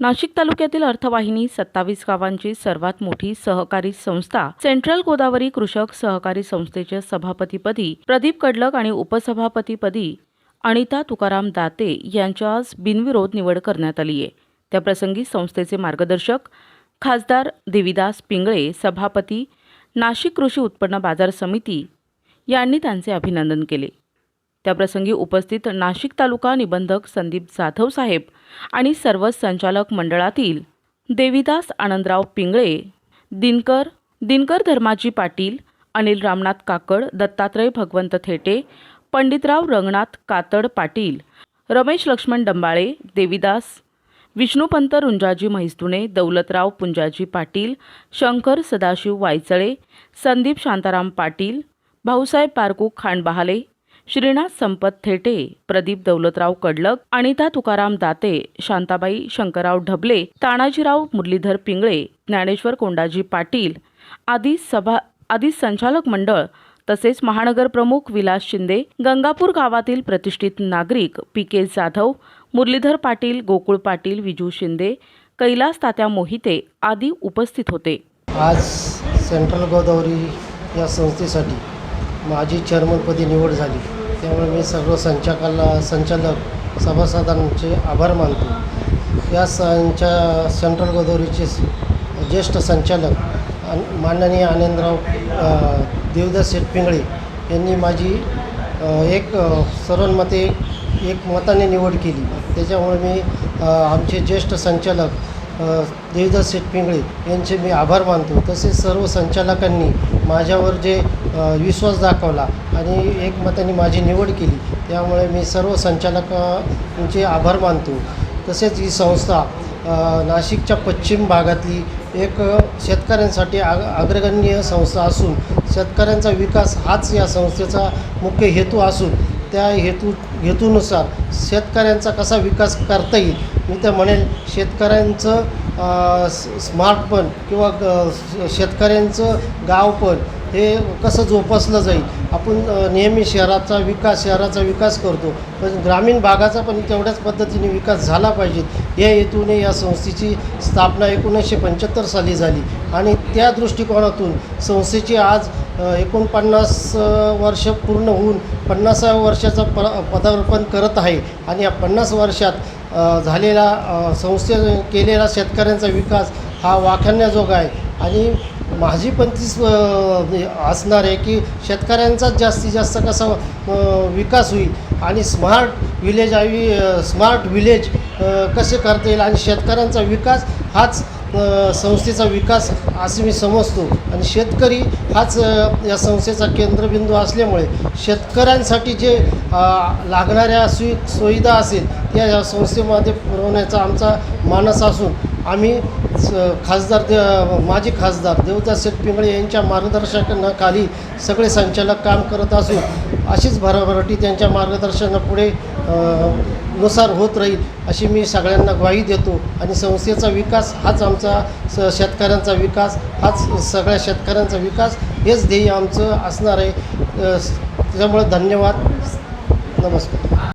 नाशिक तालुक्यातील अर्थवाहिनी सत्तावीस गावांची सर्वात मोठी सहकारी संस्था सेंट्रल गोदावरी कृषक सहकारी संस्थेच्या सभापतीपदी प्रदीप कडलक आणि उपसभापतीपदी अनिता तुकाराम दाते यांच्या आज बिनविरोध निवड करण्यात आली आहे. त्याप्रसंगी संस्थेचे मार्गदर्शक खासदार देविदास पिंगळे सभापती नाशिक कृषी उत्पन्न बाजार समिती यांनी त्यांचे अभिनंदन केले. त्याप्रसंगी उपस्थित नाशिक तालुका निबंधक संदीप जाधव साहेब आणि सर्व संचालक मंडळातील देविदास आनंदराव पिंगळे दिनकर दिनकर धर्माजी पाटील अनिल रामनाथ काकड दत्तात्रय भगवंत थेटे पंडितराव रंगनाथ कातड पाटील रमेश लक्ष्मण डंबाळे देविदास विष्णुपंत रुंजाजी म्हैस्तुणे दौलतराव पुंजाजी पाटील शंकर सदाशिव वायचळे संदीप शांताराम पाटील भाऊसाहेब पारकू खांडबहाले श्रीनाथ संपत थेटे प्रदीप दौलतराव कडलक अनिता तुकाराम दाते शांताबाई शंकरराव ढबले तानाजीराव मुरलीधर पिंगळे ज्ञानेश्वर कोंडाजी पाटील आदी सभा आदी संचालक मंडळ तसेच महानगर प्रमुख विलास शिंदे गंगापूर गावातील प्रतिष्ठित नागरिक पी के जाधव मुरलीधर पाटील गोकुळ पाटील विजू शिंदे कैलास तात्या मोहिते आदी उपस्थित होते. आज सेंट्रल गोदावरी या संस्थेसाठी माझी चेअरमनपदी निवड झाली. त्यामुळे मी सर्व संचालकाला संचालक सभासदांचे आभार मानतो. या संचा सेंट्रल गोदावरीचे ज्येष्ठ संचालक माननीय आनंदराव देवदास शेठ पिंगळे यांनी माझी एक सर्वांमते एक मताने निवड केली. त्याच्यामुळे मी आमचे ज्येष्ठ संचालक देवदास शेठ पिंगळे यांचे मी आभार मानतो. तसेच सर्व संचालकांनी माझ्यावर जे विश्वास दाखवला आणि एकमताने माझी निवड केली. त्यामुळे मी सर्व संचालकांचे आभार मानतो. तसेच ही संस्था नाशिकच्या पश्चिम भागातली एक शेतकऱ्यांसाठी आग अग्रगण्य संस्था असून शेतकऱ्यांचा विकास हाच या संस्थेचा मुख्य हेतू असून त्या हेतू हेतूनुसार शेतकऱ्यांचा कसा विकास करता येईल मी तर म्हणेल शेतकऱ्यांचं स्मार्टपण किंवा ग- शेतकऱ्यांचं गावपण हे कसं जोपासलं जाईल? आपण नेहमी शहराचा विकास शहराचा विकास करतो. पण ग्रामीण भागाचा पण तेवढ्याच पद्धतीने विकास झाला पाहिजे. या हेतूने या संस्थेची स्थापना एकोणीसशे पंच्याहत्तर साली झाली. आणि त्या दृष्टिकोनातून संस्थेची आज एकोणपन्नास वर्ष पूर्ण होऊन पन्नासाव्या वर्षाचा प पदार्पण करत आहे. आणि या पन्नास वर्षात झालेला संस्थे केलेला शेतकऱ्यांचा विकास हा वाखाण्याजोगा आहे. आणि माझी पण तीच असणार आहे की शेतकऱ्यांचाच जास्तीत जास्त कसा विकास होईल आणि स्मार्ट विलेज आवी स्मार्ट विलेज कसे करता येईल आणि शेतकऱ्यांचा विकास हाच संस्थेचा विकास असे मी समजतो. आणि शेतकरी हाच या संस्थेचा केंद्रबिंदू असल्यामुळे शेतकऱ्यांसाठी जे लागणाऱ्या सुई सुविधा असेल त्या या संस्थेमध्ये पुरवण्याचा आमचा मानस असून आम्ही स- खासदार दे माजी खासदार देवदास शेठ पिंगळे यांच्या मार्गदर्शनाखाली सगळे संचालक काम करत असून अशीच भराभराटी त्यांच्या मार्गदर्शनापुढे नुसार होत राहील अशी मी सगळ्यांना ग्वाही देतो. आणि संस्थेचा विकास हाच आमचा स शेतकऱ्यांचा विकास हाच सगळ्या शेतकऱ्यांचा विकास हेच ध्येय आमचं असणार आहे. अ, त्यामुळे धन्यवाद. नमस्कार.